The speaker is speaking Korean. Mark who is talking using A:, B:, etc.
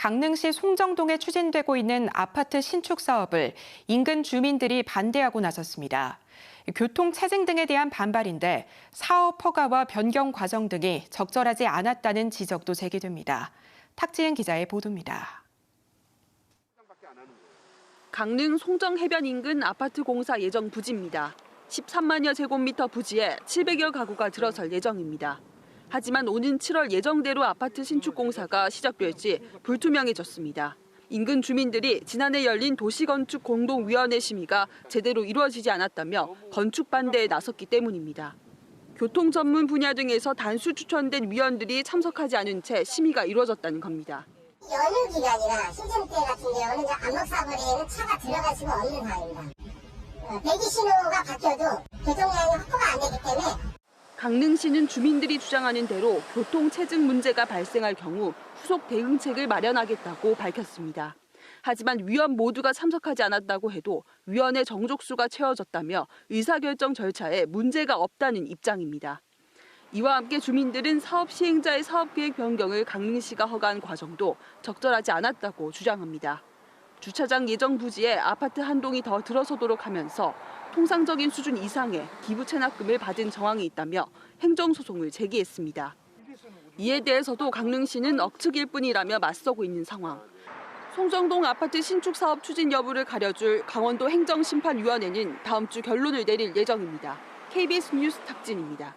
A: 강릉시 송정동에 추진되고 있는 아파트 신축 사업을 인근 주민들이 반대하고 나섰습니다. 교통 체증 등에 대한 반발인데 사업 허가와 변경 과정 등이 적절하지 않았다는 지적도 제기됩니다. 탁지은 기자의 보도입니다.
B: 강릉 송정 해변 인근 아파트 공사 예정 부지입니다. 13만여 제곱미터 부지에 700여 가구가 들어설 예정입니다. 하지만 오는 7월 예정대로 아파트 신축 공사가 시작될지 불투명해졌습니다. 인근 주민들이 지난해 열린 도시건축 공동위원회 심의가 제대로 이루어지지 않았다며 건축 반대에 나섰기 때문입니다. 교통 전문 분야 등에서 단수 추천된 위원들이 참석하지 않은 채 심의가 이루어졌다는 겁니다.
C: 연휴 기간이나 시즌 때 같은 경우는 이제 안목사거리에는 차가 들어갈 수가 없는 상황입니다. 어, 대기 신호가 바뀌어도 교통량이 때문에
B: 강릉시는 주민들이 주장하는 대로 교통 체증 문제가 발생할 경우 후속 대응책을 마련하겠다고 밝혔습니다. 하지만 위원 모두가 참석하지 않았다고 해도 위원회 정족수가 채워졌다며 의사결정 절차에 문제가 없다는 입장입니다. 이와 함께 주민들은 사업 시행자의 사업계획 변경을 강릉시가 허가한 과정도 적절하지 않았다고 주장합니다. 주차장 예정 부지에 아파트 한 동이 더 들어서도록 하면서 통상적인 수준 이상의 기부 체납금을 받은 정황이 있다며 행정소송을 제기했습니다. 이에 대해서도 강릉시는 억측일 뿐이라며 맞서고 있는 상황. 송정동 아파트 신축 사업 추진 여부를 가려줄 강원도 행정심판위원회는 다음 주 결론을 내릴 예정입니다. KBS 뉴스 탁진입니다.